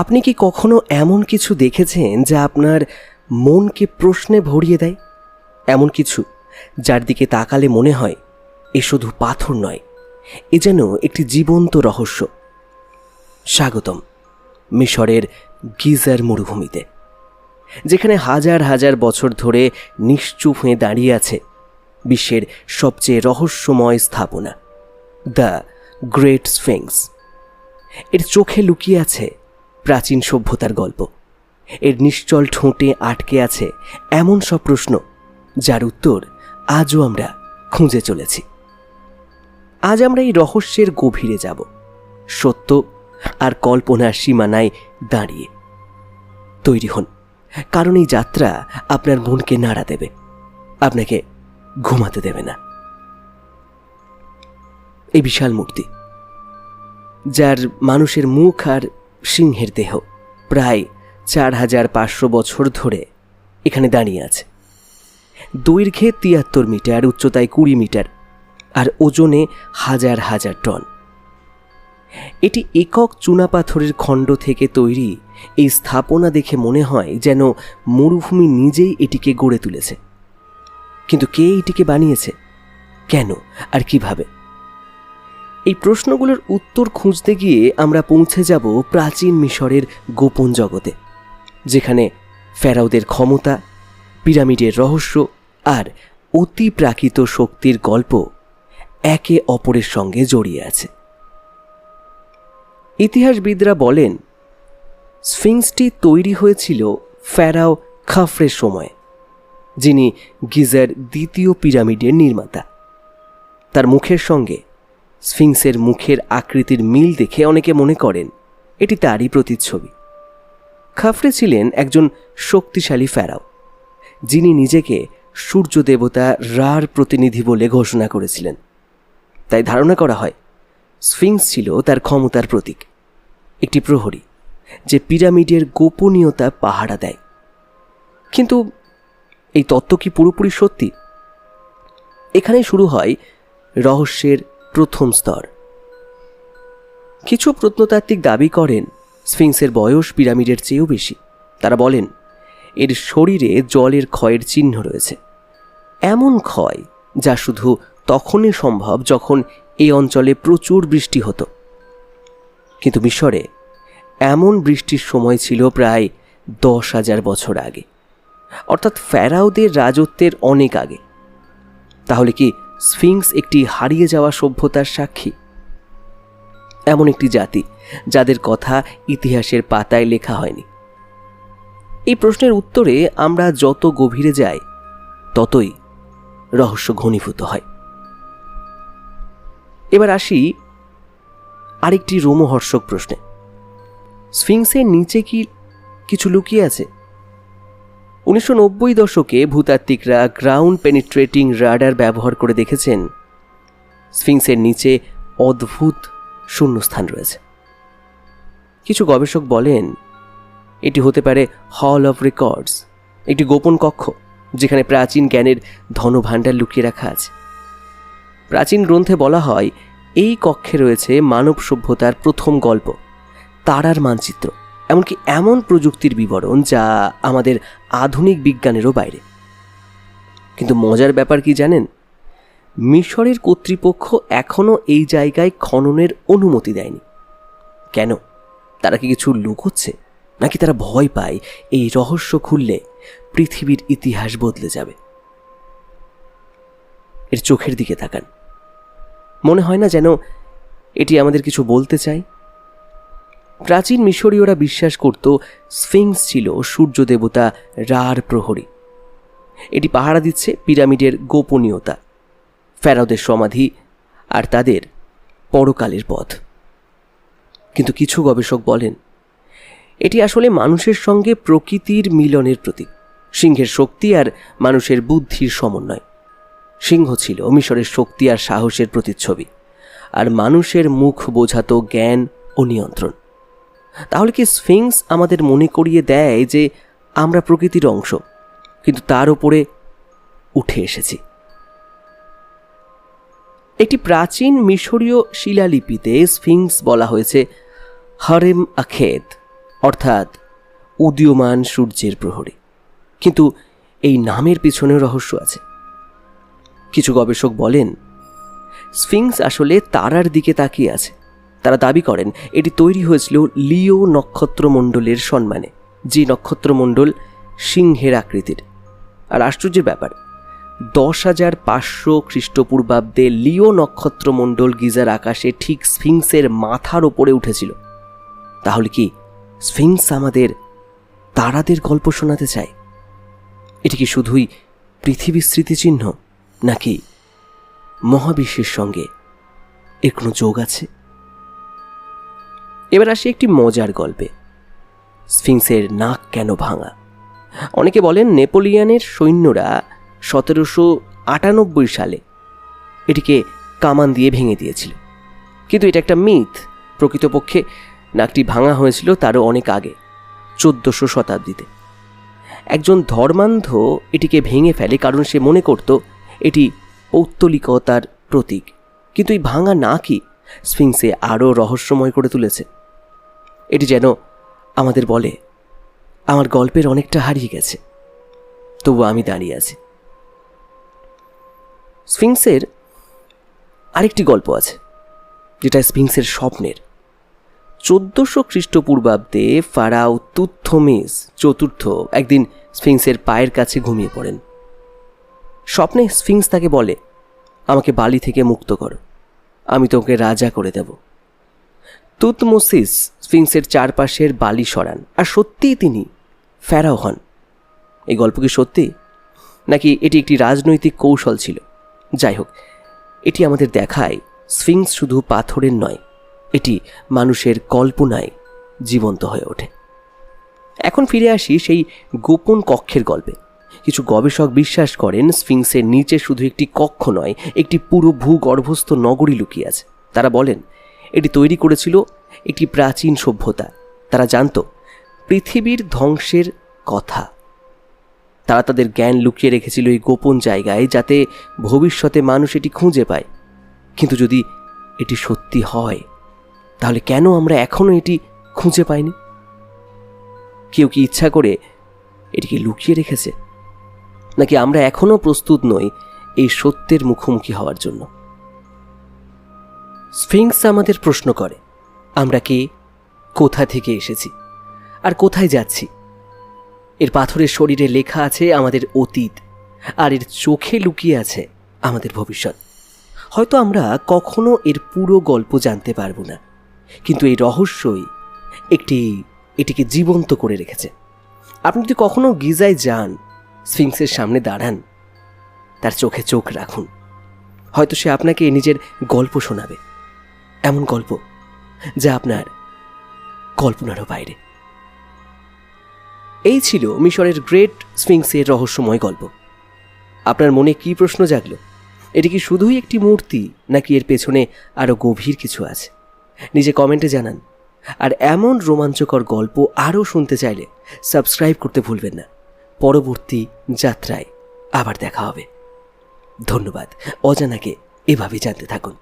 আপনি কি কখনো এমন কিছু দেখেছেন যা আপনার মনকে প্রশ্নে ভরিয়ে দেয়? এমন কিছু যার দিকে তাকালে মনে হয় এ শুধু পাথর নয়, এ যেন একটি জীবন্ত রহস্য। স্বাগতম মিশরের গিজার মরুভূমিতে, যেখানে হাজার হাজার বছর ধরে নিশ্চুপ হয়ে দাঁড়িয়ে আছে বিশ্বের সবচেয়ে রহস্যময় স্থাপনা, দ্য গ্রেট স্ফিংস। এর চোখে লুকিয়ে আছে প্রাচীন সভ্যতার গল্প। এর নিশ্চল ঠোঁটে আটকে আছে এমন সব প্রশ্ন, যার উত্তর আজও আমরা খুঁজে চলেছি। আজ আমরা এই রহস্যের গভীরে যাব, সত্য আর কল্পনার সীমানায় দাঁড়িয়ে। তৈরি হন, কারণ এই যাত্রা আপনার মনকে নাড়া দেবে, আপনাকে ঘুমাতে দেবে না। এই বিশাল মূর্তি, যার মানুষের মুখ আর সিংহের দেহ, প্রায় চার হাজার পাঁচশো বছর ধরে এখানে দাঁড়িয়ে আছে। দৈর্ঘ্যে তিয়াত্তর মিটার, উচ্চতায় কুড়ি মিটার, আর ওজনে হাজার হাজার টন। এটি একক চুনাপাথরের খণ্ড থেকে তৈরি এই স্থাপনা দেখে মনে হয় যেন মরুভূমি নিজেই এটিকে গড়ে তুলেছে। কিন্তু কে এটিকে বানিয়েছে? কেন? আর কীভাবে? এই প্রশ্নগুলোর উত্তর খুঁজতে গিয়ে আমরা পৌঁছে যাব প্রাচীন মিশরের গোপন জগতে, যেখানে ফেরাউদের ক্ষমতা, পিরামিডের রহস্য আর অতি প্রাকৃত শক্তির গল্প একে অপরের সঙ্গে জড়িয়ে আছে। ইতিহাসবিদরা বলেন, স্ফিংসটি তৈরি হয়েছিল ফ্যারাও খাফরের সময়, যিনি গিজার দ্বিতীয় পিরামিডের নির্মাতা। তার মুখের সঙ্গে স্ফিংসের মুখের আকৃতির মিল দেখে অনেকে মনে করেন এটি তারই প্রতিচ্ছবি। খাফরে ছিলেন একজন শক্তিশালী ফ্যারাও যিনি নিজেকে সূর্য দেবতা রার প্রতিনিধি বলে ঘোষণা করেছিলেন। তাই ধারণা করা হয়, স্ফিংস ছিল তার ক্ষমতার প্রতীক, একটি প্রহরী, যে পিরামিডের গোপনীয়তা পাহারা দেয়। কিন্তু এই তত্ত্ব কি পুরোপুরি সত্যি? এখানে শুরু হয় রহস্যের প্রথম স্তর। কিছু প্রত্নতাত্ত্বিক দাবি করেন, স্ফিংসের বয়স পিরামিডের চেয়েও বেশি। তারা বলেন, এর শরীরে জলের ক্ষয়ের চিহ্ন রয়েছে। এমন ক্ষয় যা শুধু তখনই সম্ভব যখন এই অঞ্চলে প্রচুর বৃষ্টি হতো। কিন্তু মিশরে এমন বৃষ্টির সময় ছিল প্রায় দশ হাজার বছর আগে। অর্থাৎ ফ্যারাওদের রাজত্বের অনেক আগে। তাহলে কি স্ফিংস একটি হারিয়ে যাওয়া সভ্যতার সাক্ষী। এমন একটি জাতি, যাদের কথা ইতিহাসের পাতায় লেখা হয়নি। এই প্রশ্নের উত্তরে আমরা যত গভীরে যাই, ততই রহস্য ঘনীভূত হয়। এবার আসি আরেকটি রোমহর্ষক প্রশ্নে। স্ফিংসের নিচে কি কিছু লুকিয়ে আছে? উনিশশো নব্বই দশকে ভূতাত্ত্বিকরা গ্রাউন্ড পেনিট্রেটিং রাডার ব্যবহার করে দেখেছেন। স্ফিংসের নিচে অদ্ভুত শূন্যস্থান রয়েছে। কিছু গবেষক বলেন, এটি হতে পারে হল অফ রেকর্ডস একটি গোপন কক্ষ যেখানে প্রাচীন জ্ঞানের ধনভাণ্ডার লুকিয়ে রাখা আছে। প্রাচীন গ্রন্থে বলা হয়, এই কক্ষে রয়েছে মানব সভ্যতার প্রথম গল্প, তারার মানচিত্র, এমনকি এমন প্রযুক্তির বিবরণ যা আমাদের আধুনিক বিজ্ঞানেরও বাইরে। কিন্তু মজার ব্যাপার কি জানেন? মিশরের কর্তৃপক্ষ এখনও এই জায়গায় খননের অনুমতি দেয়নি। কেন? তারা কি কিছু লুকোচ্ছে? নাকি তারা ভয় পায় এই রহস্য খুললে পৃথিবীর ইতিহাস বদলে যাবে? এর চোখের দিকে তাকান। মনে হয় না যেন এটি আমাদের কিছু বলতে চায়? প্রাচীন মিশরীয়রা বিশ্বাস করত স্ফিংস ছিল সূর্য দেবতা রার প্রহরী। এটি পাহারা দিচ্ছে পিরামিডের গোপনীয়তা ফেরাওদের সমাধি আর তাদের পরকালের পথ। কিন্তু কিছু গবেষক বলেন, এটি আসলে মানুষের সঙ্গে প্রকৃতির মিলনের প্রতীক, সিংহের শক্তি আর মানুষের বুদ্ধির সমন্বয়। সিংহ ছিল মিশরের শক্তি আর সাহসের প্রতিচ্ছবি, আর মানুষের মুখ বোঝাতো জ্ঞান ও নিয়ন্ত্রণ। তাহলে কি স্ফিংস আমাদের মনে করিয়ে দেয় যে আমরা প্রকৃতির অংশ, কিন্তু তার উপরে উঠে এসেছি? একটি প্রাচীন মিশরীয় শিলালিপিতে স্ফিংস বলা হয়েছে হরেম আখেদ, অর্থাৎ উদীয়মান সূর্যের প্রহরে। কিন্তু এই নামের পিছনে রহস্য আছে। কিছু গবেষক বলেন, স্ফিংস আসলে তারার দিকে তাকিয়ে আছে। তারা দাবি করেন, এটি তৈরি হয়েছিল লিও নক্ষত্রমণ্ডলের সম্মানে, যে নক্ষত্রমণ্ডল সিংহের আকৃতির। আর আশ্চর্যের ব্যাপার, দশ হাজার পাঁচশো খ্রিস্টপূর্বাব্দে লিও নক্ষত্রমণ্ডল গিজার আকাশে ঠিক স্ফিংসের মাথার ওপরে উঠেছিল। তাহলে কি স্ফিংস আমাদের তারাদের গল্প শোনাতে চায়? এটি কি শুধুই পৃথিবীর স্মৃতিচিহ্ন, নাকি মহাবিশ্বের সঙ্গে এর কোনো যোগ আছে? এবার আসি একটি মজার গল্পে। স্ফিংসের নাক কেন ভাঙা? অনেকে বলেন নেপোলিয়ানের সৈন্যরা সতেরোশো আটানব্বই সালে এটিকে কামান দিয়ে ভেঙে দিয়েছিল। কিন্তু এটা একটা মিথ। প্রকৃতপক্ষে নাকটি ভাঙা হয়েছিল তারও অনেক আগে, চোদ্দশো শতাব্দীতে। একজন ধর্মান্ধ এটিকে ভেঙে ফেলে কারণ সে মনে করত এটি পৌত্তলিকতার প্রতীক। কিন্তু এই ভাঙা নাকই স্ফিংসে আরও রহস্যময় করে তুলেছে। এটি যেন আমাদের বলে, আমার গল্পের অনেকটা হারিয়ে গেছে। তবু আমি দাঁড়িয়ে আছি। স্ফিংসের আরেকটি গল্প আছে, যেটা স্ফিংসের স্বপ্নের। চোদ্দশো খ্রিস্টপূর্বাব্দে ফারাও তুথমেস চতুর্থ একদিন স্ফিংসের পায়ের কাছে ঘুমিয়ে পড়েন। স্বপ্নে স্ফিংস তাকে বলে, আমাকে বালি থেকে মুক্ত করো। আমি তোকে রাজা করে দেব। তুতমোসিস স্ফিংসের চারপাশের বালি সরান, আর সত্যিই তিনি ফেরাও হন। এই গল্প কি সত্যি? নাকি এটি একটি রাজনৈতিক কৌশল ছিল? যাই হোক, এটি আমাদের দেখায় স্ফিংস শুধু পাথরের নয়, এটি মানুষের কল্পনায় জীবন্ত হয়ে ওঠে। এখন ফিরে আসি সেই গোপন কক্ষের গল্পে। কিছু গবেষক বিশ্বাস করেন স্ফিংসের নিচে শুধু একটি কক্ষ নয়, একটি পুরো ভূগর্ভস্থ নগরী লুকিয়ে আছে। তারা বলেন, এটি তৈরি করেছিল একটি প্রাচীন সভ্যতা। তারা জানত, পৃথিবীর ধ্বংসের কথা। তারা তাদের জ্ঞান লুকিয়ে রেখেছিল এই গোপন জায়গায় যাতে ভবিষ্যতে মানুষ এটি খুঁজে পায়। কিন্তু যদি এটি সত্যি হয়, তাহলে কেন আমরা এখনও এটি খুঁজে পাইনি? কেউ কি ইচ্ছা করে এটিকে লুকিয়ে রেখেছে? নাকি আমরা এখনও প্রস্তুত নই এই সত্যের মুখোমুখি হওয়ার জন্য? স্ফিংস আমাদের প্রশ্ন করে, আমরা কে কোথা থেকে এসেছি? আর কোথায় যাচ্ছি? এর পাথরের শরীরে লেখা আছে আমাদের অতীত, আর এর চোখে লুকিয়ে আছে আমাদের ভবিষ্যৎ। হয়তো আমরা কখনো এর পুরো গল্প জানতে পারব না, কিন্তু এই রহস্যই একটি, এটিকে জীবন্ত করে রেখেছে। আপনি যদি কখনো গিজায় যান স্ফিংসের সামনে দাঁড়ান। তার চোখে চোখ রাখুন। হয়তো সে আপনাকে নিজের গল্প শোনাবে। এমন গল্প যা আপনার কল্পনারও বাইরে। এই ছিল মিশরের গ্রেট স্ফিংসের রহস্যময় গল্প। আপনার মনে কি প্রশ্ন জাগলো? এটি কি শুধুই একটি মূর্তি, নাকি এর পেছনে আরও গভীর কিছু আছে? নিজে কমেন্টে জানান। আর এমন রোমাঞ্চকর গল্প আরও শুনতে চাইলে সাবস্ক্রাইব করতে ভুলবেন না। পরবর্তী যাত্রায় আবার দেখা হবে। ধন্যবাদ। অজানাকে এভাবে জানতে থাকুন।